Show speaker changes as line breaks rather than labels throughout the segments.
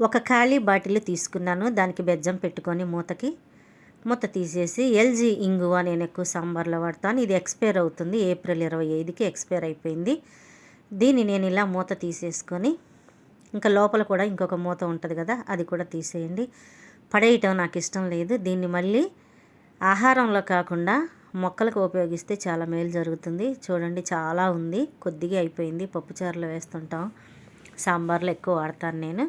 ఒక ఖాళీ బాటిల్ తీసుకున్నాను. దానికి బెజ్జం పెట్టుకొని మూతకి మూత తీసేసి ఎల్జీ ఇంగువ నేను ఎక్కువ సాంబార్లో వాడతాను. ఇది ఎక్స్పైర్ అవుతుంది. ఏప్రిల్ ఇరవై ఐదుకి ఎక్స్పైర్ అయిపోయింది. దీన్ని నేను ఇలా మూత తీసేసుకొని ఇంకా లోపల కూడా ఇంకొక మూత ఉంటుంది కదా అది కూడా తీసేయండి. పడేయటం నాకు ఇష్టం లేదు. దీన్ని మళ్ళీ ఆహారంలో కాకుండా మొక్కలకు ఉపయోగిస్తే చాలా మేలు జరుగుతుంది. చూడండి చాలా ఉంది. కొద్దిగా అయిపోయింది. పప్పుచారులో వేస్తుంటాం. సాంబార్లో ఎక్కువ వాడతాను నేను.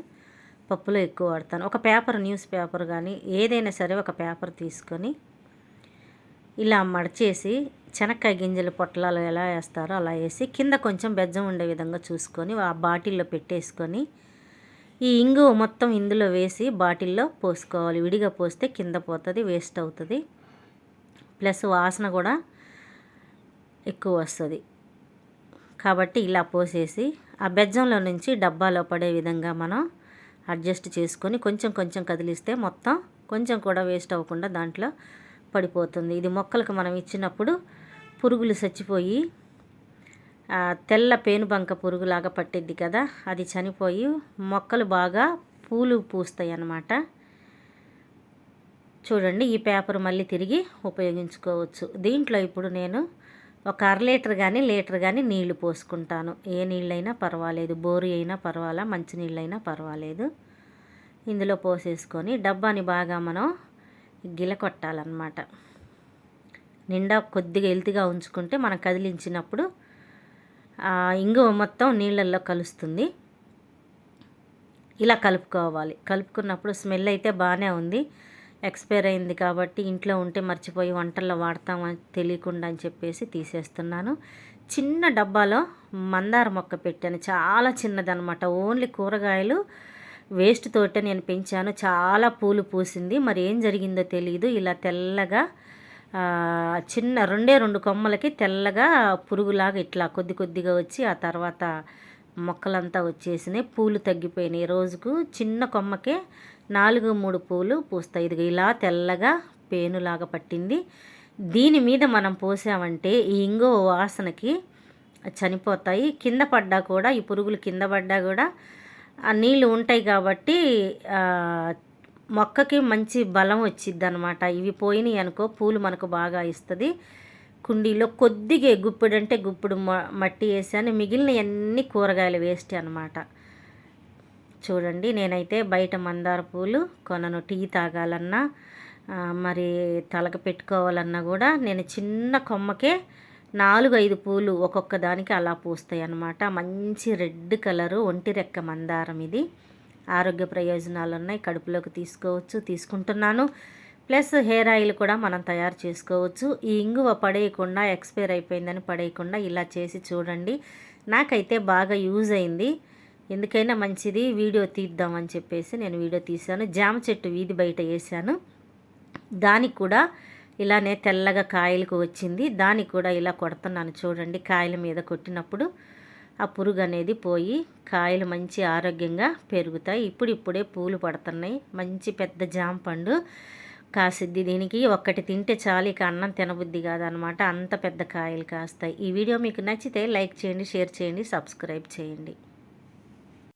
పప్పులో ఎక్కువ వాడతాను. ఒక పేపర్ న్యూస్ పేపర్ కానీ ఏదైనా సరే ఒక పేపర్ తీసుకొని ఇలా మడచేసి చెనక్కాయ గింజలు పొట్లాలు ఎలా వేస్తారో అలా వేసి కింద కొంచెం బెజ్జం ఉండే విధంగా చూసుకొని ఆ బాటిల్లో పెట్టేసుకొని ఈ ఇంగు మొత్తం ఇందులో వేసి బాటిల్లో పోసుకోవాలి. విడిగా పోస్తే కింద పోతుంది వేస్ట్ అవుతుంది. ప్లస్ వాసన కూడా ఎక్కువ వస్తుంది. కాబట్టి ఇలా పోసేసి ఆ బెజ్జంలో నుంచి డబ్బాలో పడే విధంగా మనం అడ్జస్ట్ చేసుకొని కొంచెం కొంచెం కదిలిస్తే మొత్తం కొంచెం కూడా వేస్ట్ అవ్వకుండా దాంట్లో పడిపోతుంది. ఇది మొక్కలకు మనం ఇచ్చినప్పుడు పురుగులు చచ్చిపోయి తెల్ల పేనుబంక పురుగులాగా పట్టిద్ది కదా అది చనిపోయి మొక్కలు బాగా పూలు పూస్తాయి అన్నమాట. చూడండి ఈ పేపర్ మళ్ళీ తిరిగి ఉపయోగించుకోవచ్చు. దీంట్లో ఇప్పుడు నేను ఒక అర లీటర్ కానీ లీటర్ కానీ నీళ్ళు పోసుకుంటాను. ఏ నీళ్ళైనా పర్వాలేదు. బోరు అయినా పర్వాలా మంచి నీళ్ళైనా పర్వాలేదు. ఇందులో పోసేసుకొని డబ్బాని బాగా మనం గిల కొట్టాలన్నమాట. నిండా కొద్దిగా ఎల్తిగా ఉంచుకుంటే మనం కదిలించినప్పుడు ఇంగువ మొత్తం నీళ్ళల్లో కలుస్తుంది. ఇలా కలుపుకోవాలి. కలుపుకున్నప్పుడు స్మెల్ అయితే బాగానే ఉంది. ఎక్స్పైర్ అయింది కాబట్టి ఇంట్లో ఉంటే మర్చిపోయి వంటల్లో వాడతామని తెలియకుండా అని చెప్పేసి తీసేస్తున్నాను. చిన్న డబ్బాలో మందార మొక్క పెట్టాను. చాలా చిన్నదనమాట ఓన్లీ కూరగాయలు వేస్ట్ తోట నేను పెంచాను. చాలా పూలు పూసింది. మరి ఏం జరిగిందో తెలియదు ఇలా తెల్లగా చిన్న రెండే రెండు కొమ్మలకి తెల్లగా పురుగులాగా ఇట్లా కొద్ది కొద్దిగా వచ్చి ఆ తర్వాత మొక్కలంతా వచ్చేసినాయి. పూలు తగ్గిపోయినాయి. రోజుకు చిన్న కొమ్మకే నాలుగు మూడు పూలు పూస్తాయి. ఇది ఇలా తెల్లగా పేనులాగా పట్టింది. దీని మీద మనం పోసామంటే ఈ ఇంగో వాసనకి చనిపోతాయి. కింద పడ్డా కూడా ఈ పురుగులు కింద పడ్డా కూడా ఆ నీళ్ళు ఉంటాయి కాబట్టి మొక్కకి మంచి బలం వచ్చిద్ది అనమాట ఇవి పోయినాయి అనుకో పూలు మనకు బాగా ఇస్తుంది. కుండీలో కొద్దిగా గుప్పిడు అంటే గుప్పిడు మట్టి వేసాను. మిగిలిన అన్ని కూరగాయలు వేస్ట్ అనమాట చూడండి నేనైతే బయట మందార పూలు కొనను. టీ తాగాలన్నా మరి తలకు పెట్టుకోవాలన్నా కూడా నేను చిన్న కొమ్మకే నాలుగు ఐదు పూలు ఒక్కొక్క దానికి అలా పూస్తాయి అన్నమాట. మంచి రెడ్ కలరు ఒంటి రెక్క మందారం ఇది. ఆరోగ్య ప్రయోజనాలు ఉన్నాయి కడుపులోకి తీసుకోవచ్చు తీసుకుంటున్నాను. ప్లస్ హెయిర్ ఆయిల్ కూడా మనం తయారు చేసుకోవచ్చు. ఈ ఇంగువ పడేయకుండా ఎక్స్పైర్ అయిపోయిందని పడేయకుండా ఇలా చేసి చూడండి. నాకైతే బాగా యూజ్ అయింది. ఎందుకైనా మంచిది. వీడియో తీద్దామని చెప్పేసి నేను వీడియో తీశాను. జామ చెట్టు వీధి బయట వేసాను దానికి కూడా ఇలానే తెల్లగా కాయలకు వచ్చింది. దానికి కూడా ఇలా కొడుతున్నాను చూడండి. కాయల మీద కొట్టినప్పుడు ఆ పురుగు అనేది పోయి కాయలు మంచి ఆరోగ్యంగా పెరుగుతాయి. ఇప్పుడిప్పుడే పూలు పడుతున్నాయి. మంచి పెద్ద జామ పండు. కాసిద్ది దీనికి. ఒక్కటి తింటే చాలు ఇక అన్నం తినబుద్ధి కాదనమాట. అంత పెద్ద కాయలు కాస్తాయి. ఈ వీడియో మీకు నచ్చితే లైక్ చేయండి షేర్ చేయండి సబ్స్క్రైబ్ చేయండి.